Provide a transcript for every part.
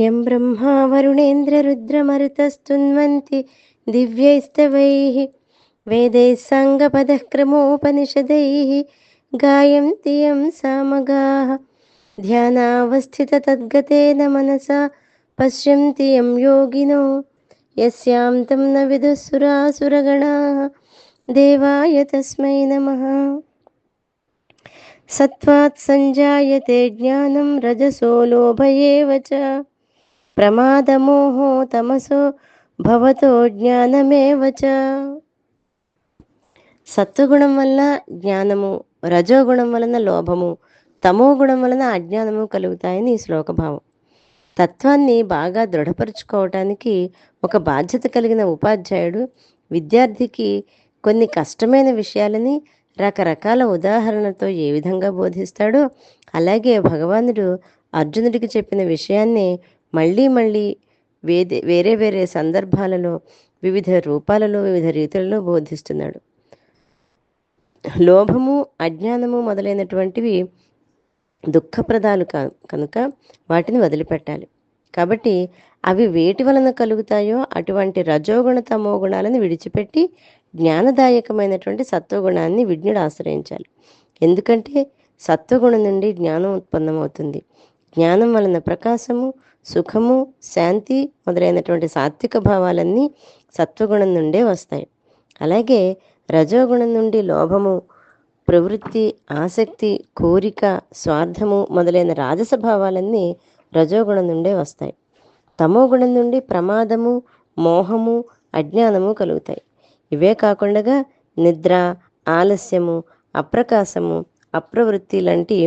यं ब्रह्मा वरुणेन्द्ररुद्रमरुतस्तुन्वन्ति दिव्यैस्तवैः वेदैः साङ्गपदः क्रमोपनिषदैः गायन्ति यं सामगाः ध्यानावस्थिततद्गतेन मनसा पश्यन्ति यं योगिनो यस्यां तं न विदुः सुरासुरगणाः देवाय तस्मै नमः सत्त्वात् सञ्जायते ज्ञानं रजसो लोभ एव च ప్రమాదమోహో తమసో భవతో జ్ఞానమేవ సత్వగుణం వల్ల జ్ఞానము రజోగుణం వలన లోభము తమో గుణం వలన అజ్ఞానము కలుగుతాయని ఈ శ్లోక భావం. తత్వాన్ని బాగా దృఢపరుచుకోవటానికి ఒక బాధ్యత కలిగిన ఉపాధ్యాయుడు విద్యార్థికి కొన్ని కష్టమైన విషయాలని రకరకాల ఉదాహరణతో ఏ విధంగా బోధిస్తాడో అలాగే భగవానుడు అర్జునుడికి చెప్పిన విషయాన్ని మళ్ళీ మళ్ళీ వేదే వేరే వేరే సందర్భాలలో వివిధ రూపాలలో వివిధ రీతులలో బోధిస్తున్నాడు. లోభము అజ్ఞానము మొదలైనటువంటివి దుఃఖప్రదాలు కనుక వాటిని వదిలిపెట్టాలి. కాబట్టి అవి వేటి వలన కలుగుతాయో అటువంటి రజోగుణ తమో గుణాలను విడిచిపెట్టి జ్ఞానదాయకమైనటువంటి సత్వగుణాన్ని విజ్ఞుడు ఆశ్రయించాలి. ఎందుకంటే సత్వగుణం నుండి జ్ఞానం ఉత్పన్నమవుతుంది. జ్ఞానం వలన ప్రకాశము సుఖము శాంతి మొదలైనటువంటి సాత్విక భావాలన్నీ సత్వగుణం నుండే వస్తాయి. అలాగే రజోగుణం నుండి లోభము ప్రవృత్తి ఆసక్తి కోరిక స్వార్థము మొదలైన రాజస భావాలన్నీ రజోగుణం నుండే వస్తాయి. తమో గుణం నుండి ప్రమాదము మోహము అజ్ఞానము కలుగుతాయి. ఇవే కాకుండా నిద్ర ఆలస్యము అప్రకాశము అప్రవృత్తి లాంటి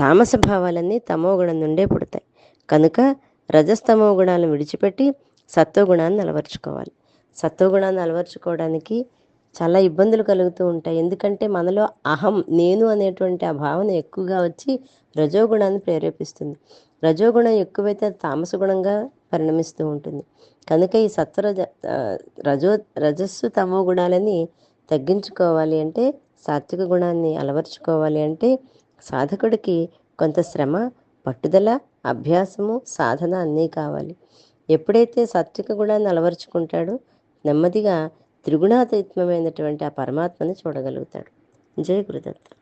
తామస భావాలన్నీ తమో గుణం నుండే పుడతాయి. కనుక రజస్తమో గుణాలను విడిచిపెట్టి సత్వగుణాన్ని అలవర్చుకోవాలి. సత్వగుణాన్ని అలవర్చుకోవడానికి చాలా ఇబ్బందులు కలుగుతూ ఉంటాయి. ఎందుకంటే మనలో అహం నేను అనేటువంటి ఆ భావన ఎక్కువగా వచ్చి రజోగుణాన్ని ప్రేరేపిస్తుంది. రజోగుణం ఎక్కువైతే తామస గుణంగా పరిణమిస్తూ ఉంటుంది. కనుక ఈ సత్వరజ రజో రజస్సు తమో గుణాలని తగ్గించుకోవాలి అంటే సాత్విక గుణాన్ని అలవర్చుకోవాలి అంటే సాధకుడికి కొంత శ్రమ పట్టుదల అభ్యాసము సాధన అన్నీ కావాలి. ఎప్పుడైతే సాత్విక గుణాన్ని అలవరుచుకుంటాడో నెమ్మదిగా త్రిగుణాతీత్వమైనటువంటి ఆ పరమాత్మని చూడగలుగుతాడు. జయ గురుదత్త.